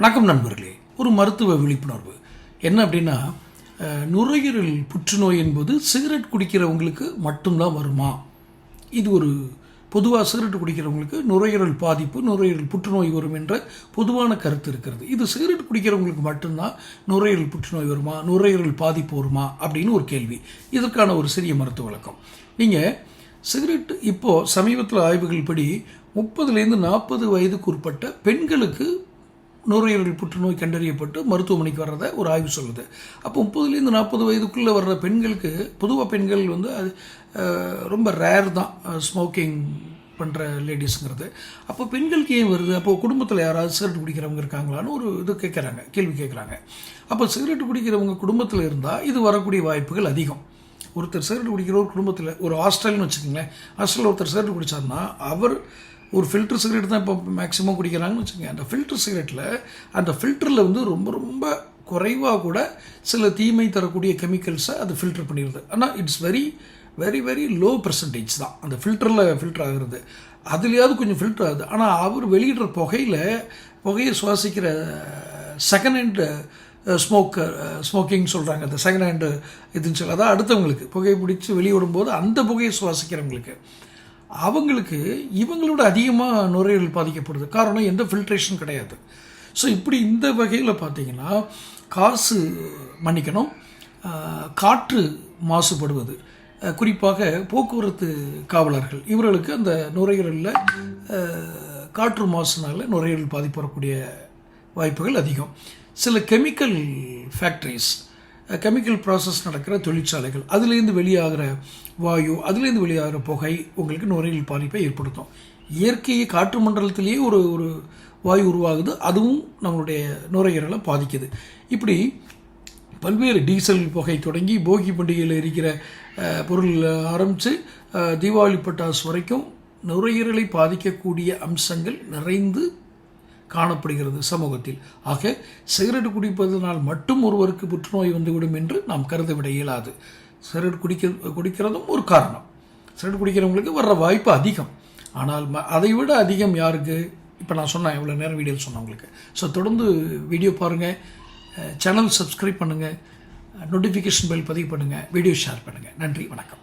வணக்கம் நண்பர்களே. ஒரு மருத்துவ விழிப்புணர்வு. என்ன அப்படின்னா நுரையீரல் புற்றுநோய் என்பது சிகரெட் குடிக்கிறவங்களுக்கு மட்டும்தான் வருமா? இது ஒரு பொதுவாக சிகரெட் குடிக்கிறவங்களுக்கு நுரையீரல் பாதிப்பு நுரையீரல் புற்றுநோய் வரும் என்ற பொதுவான கருத்து இருக்கிறது. இது சிகரெட் குடிக்கிறவங்களுக்கு மட்டும்தான் நுரையீரல் புற்றுநோய் வருமா? நுரையீரல் பாதிப்பு வருமா? அப்படின்னு ஒரு கேள்வி. இதற்கான ஒரு சிறிய மருத்துவ விளக்கம் நீங்கள் சிகரெட் இப்போது சமீபத்தில் ஆய்வுகள் படி முப்பதுலேருந்து நாற்பது வயதுக்கு உட்பட்ட பெண்களுக்கு நுரையீரல் புற்றுநோய் கண்டறியப்பட்டு மருத்துவமனைக்கு வர்றதை ஒரு ஆய்வு சொல்லுது. அப்போ முப்பதுலேருந்து நாற்பது வயதுக்குள்ளே வர்ற பெண்களுக்கு பொதுவாக பெண்கள் வந்து அது ரொம்ப ரேர் தான் ஸ்மோக்கிங் பண்ணுற லேடிஸுங்கிறது அப்போ பெண்களுக்கு ஏன் வருது? அப்போ குடும்பத்தில் யாராவது சிகரெட் குடிக்கிறவங்க இருக்காங்களான்னு ஒரு இது கேட்குறாங்க கேள்வி கேட்குறாங்க அப்போ சிகரெட் குடிக்கிறவங்க குடும்பத்தில் இருந்தால் இது வரக்கூடிய வாய்ப்புகள் அதிகம். ஒருத்தர் சிகரெட் குடிக்கிற ஒரு குடும்பத்தில் ஒரு ஹாஸ்டல்னு வச்சுக்கோங்களேன். ஹாஸ்டலில் ஒருத்தர் சிகரெட் குடித்தார்னா அவர் ஒரு ஃபில்டர் சிகரெட் தான் இப்போ மேக்ஸிமம் குடிக்கிறாங்கன்னு வச்சுக்கோங்க. அந்த ஃபில்டர் சிகரெட்டில் அந்த ஃபில்டரில் வந்து ரொம்ப ரொம்ப குறைவாக கூட சில தீமை தரக்கூடிய கெமிக்கல்ஸை அது ஃபில்டர் பண்ணிடுது. ஆனால் it's very very very low percentage தான். அந்த ஃபில்டரில் ஃபில்டர் ஆகுறது. அதுலேயாவது கொஞ்சம் ஃபில்டர் ஆகுது. ஆனால் அவர் வெளியிடுற புகையில் புகையை சுவாசிக்கிற செகண்ட் ஹேண்டு ஸ்மோக் ஸ்மோக்கிங் சொல்கிறாங்க அந்த செகண்ட் ஹேண்டு இதுன்னு சொல்லி. அதான் அடுத்தவங்களுக்கு. புகையை பிடிச்சி வெளியிடும்போது அந்த புகையை சுவாசிக்கிறவங்களுக்கு. அவங்களுக்கு இவங்களோட அதிகமாக நுரையீரல் பாதிக்கப்படுது. காரணம் எந்த ஃபில்ட்ரேஷன் கிடையாது. ஸோ இப்படி இந்த வகையில் பார்த்தீங்கன்னா காசு மன்னிக்கணும் காற்று மாசுபடுவது. குறிப்பாக போக்குவரத்து காவலர்கள். இவர்களுக்கு அந்த நுரையீரலில் காற்று மாசுனால நுரையீரல் பாதிப்பு வரக்கூடிய வாய்ப்புகள் அதிகம். சில கெமிக்கல் ஃபேக்ட்ரிஸ் கெமிக்கல் ப்ராசஸ் நடக்கிற தொழிற்சாலைகள். அதுலேருந்து வெளியாகிற வாயு அதுலேருந்து வெளியாகிற புகை உங்களுக்கு நுரையீரல் பாதிப்பை ஏற்படுத்தும். இயற்கையை காற்று மண்டலத்திலேயே ஒரு ஒரு வாயு உருவாகுது அதுவும் நம்மளுடைய நுரையீரலை பாதிக்குது. இப்படி பல்வேறு டீசல் புகை தொடங்கி போகி பண்டிகையில் இருக்கிற பொருள் ஆரம்பித்து தீபாவளி பட்டாசு வரைக்கும் நுரையீரலை பாதிக்கக்கூடிய அம்சங்கள் நிறைந்து காணப்படுகிறது சமூகத்தில். ஆக சிகரெட் குடிப்பதனால் மட்டும் ஒருவருக்கு புற்றுநோய் வந்துவிடும் என்று நாம் கருதவிட இயலாது. சிகரெட் குடிக்க குடிக்கிறதும் ஒரு காரணம். சிகரெட் குடிக்கிறவங்களுக்கு வர்ற வாய்ப்பு அதிகம். ஆனால் அதை விட அதிகம் யாருக்கு? இப்போ நான் சொன்னேன் இவ்வளோ நேரம் வீடியோ சொன்னேன் உங்களுக்கு. ஸோ தொடர்ந்து வீடியோ பாருங்கள் சேனல் சப்ஸ்கிரைப் பண்ணுங்கள் நோட்டிஃபிகேஷன் பெல் பதிவு பண்ணுங்கள் வீடியோ ஷேர் பண்ணுங்கள் நன்றி வணக்கம்.